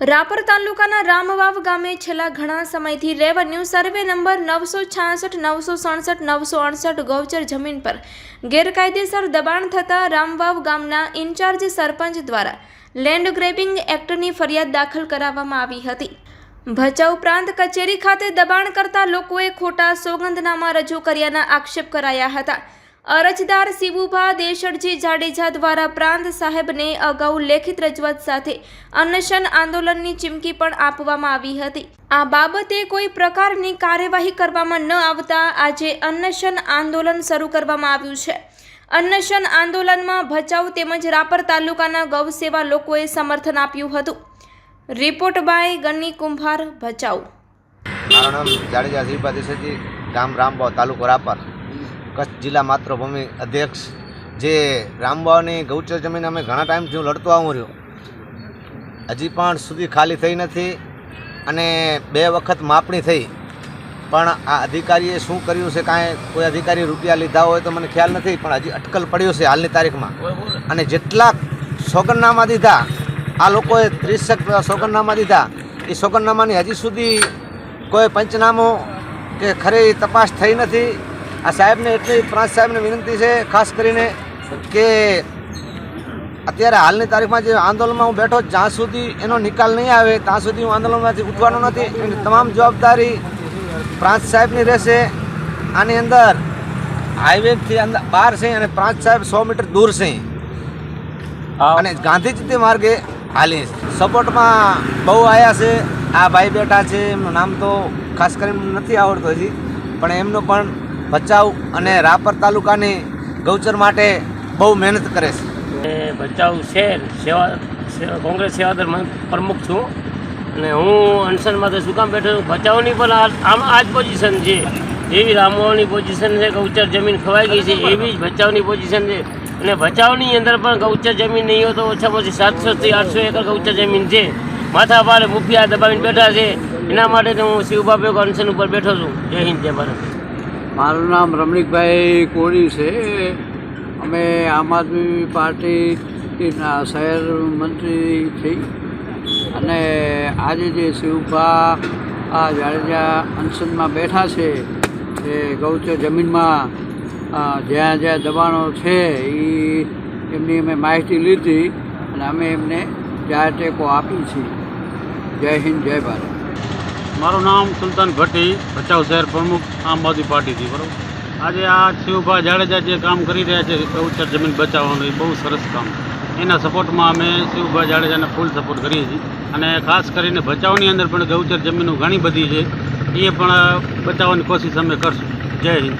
રાપર તાલુકાના રામવાવ ગામે છેલ્લા ઘણા સમયથી રેવન્યુ સર્વે નંબર નવસો છાસઠ, નવસો સડસઠ, નવસો અડસઠ ગૌચર જમીન પર ગેરકાયદેસર દબાણ થતાં રામવાવ ગામના ઇન્ચાર્જ સરપંચ દ્વારા લેન્ડ ગ્રેબિંગ એક્ટની ફરિયાદ દાખલ કરાવવામાં આવી હતી. ભચાઉ પ્રાંત કચેરી ખાતે દબાણ કરતા લોકોએ ખોટા સોગંદનામા રજૂ કર્યાના આક્ષેપ કરાયા હતા. અરજદાર શિવુભા દેશરજી જાડેજા દ્વારા પ્રાંત સાહેબને અગાઉ લેખિત રજૂઆત સાથે અન્નશન આંદોલનની ચીમકી પણ આપવામાં આવી હતી. આ બાબતે કોઈ પ્રકારની કાર્યવાહી કરવામાં ન આવતા આજે અન્નશન આંદોલન શરૂ કરવામાં આવ્યું છે. અન્નશન આંદોલનમાં ભચાઉ તેમજ રાપર તાલુકાના ગૌસેવા લોકોએ સમર્થન આપ્યું હતું. રિપોર્ટ બાય ગન્ની કુંભાર ભચાઉ. મારું નામ જાડેજા શ્રીપા દેસાઈજી ગામ રામભાવ તાલુકો રાપર. કચ્છ જિલ્લા માતૃભૂમિ અધ્યક્ષ જે રામબાવની ગૌચર જમીન અમે ઘણા ટાઈમથી હું લડતો આવું રહ્યો. હજી પણ સુધી ખાલી થઈ નથી અને બે વખત માપણી થઈ. પણ આ અધિકારીએ શું કર્યું છે કાંઈ કોઈ અધિકારી રૂપિયા લીધા હોય તો મને ખ્યાલ નથી પણ હજી અટકલ પડ્યો છે હાલની તારીખમાં. અને જેટલા સોગંદનામા દીધા આ લોકોએ ત્રીસેક સોગંદનામા દીધા એ સોગંદનામાની હજી સુધી કોઈ પંચનામું કે ખરી તપાસ થઈ નથી. આ સાહેબને એટલી પ્રાંત સાહેબને વિનંતી છે ખાસ કરીને કે અત્યારે હાલની તારીખમાં જે આંદોલનમાં હું બેઠો જ્યાં સુધી એનો નિકાલ નહીં આવે ત્યાં સુધી હું આંદોલનમાંથી ઉઠવાનો નથી. એની તમામ જવાબદારી પ્રાંત સાહેબની રહેશે. આની અંદર હાઈવેથી અંદર બહાર છે અને પ્રાંત સાહેબ સો મીટર દૂર છે. અને ગાંધીજી માર્ગે હાલી સપોર્ટમાં બહુ આવ્યા છે. આ ભાઈ બેઠા છે. એમનું નામ તો ખાસ કરીને નથી આવડતું હજી. પણ એમનો પણ ભચાઉ અને રાપર તાલુકાની ગૌચર માટે બહુ મહેનત કરે છે. ભચાઉ શહેર સેવા કોંગ્રેસ સેવાદર પ્રમુખ છું. અને હું અનશનમાં તો શું કામ બેઠો છું? ભચાઉની પણ આમ આ જ પોઝિશન છે. જેવી રામોની પોઝિશન છે, ગૌચર જમીન ખવાઈ ગઈ છે, એવી જ ભચાઉની પોઝિશન છે. અને ભચાઉની અંદર પણ ગૌચર જમીન નહીં હોય તો ઓછામાં ઓછી સાતસોથી આઠસો એકર ગૌચર જમીન છે. માથા પારે મુફિયા દબાવીને બેઠા છે. એના માટે તો હું શિવબાબુ અનશન ઉપર બેઠો છું. જય હિન્દ, જય ભારત. મારું નામ રમણીકભાઈ કોળી છે. અમે આમ આદમી પાર્ટીના શહેર મંત્રી થઈ અને આજે જે શિવભા આ જાડેજા અનશનમાં બેઠા છે, એ ગૌચર જમીનમાં જ્યાં જ્યાં દબાણો છે એ એમની અમે માહિતી લીધી અને અમે એમને જાહેર ટેકો આપી છીએ. જય હિન્દ, જય ભારત. મારું નામ સુલતાન ભટ્ટી, ભચાઉ શહેર પ્રમુખ, આમ આદમી પાર્ટીથી, બરાબર? આજે આ શિવભા જાડેજા જે કામ કરી રહ્યા છે ગૌચર જમીન બચાવવાનું, એ બહુ સરસ કામ. એના સપોર્ટમાં અમે શિવભા જાડેજાને ફૂલ સપોર્ટ કરીએ છીએ. અને ખાસ કરીને ભચાઉની અંદર પણ ગૌચર જમીનો ઘણી બધી છે. એ પણ બચાવવાની કોશિશ અમે કરશું. જય હિન્દ.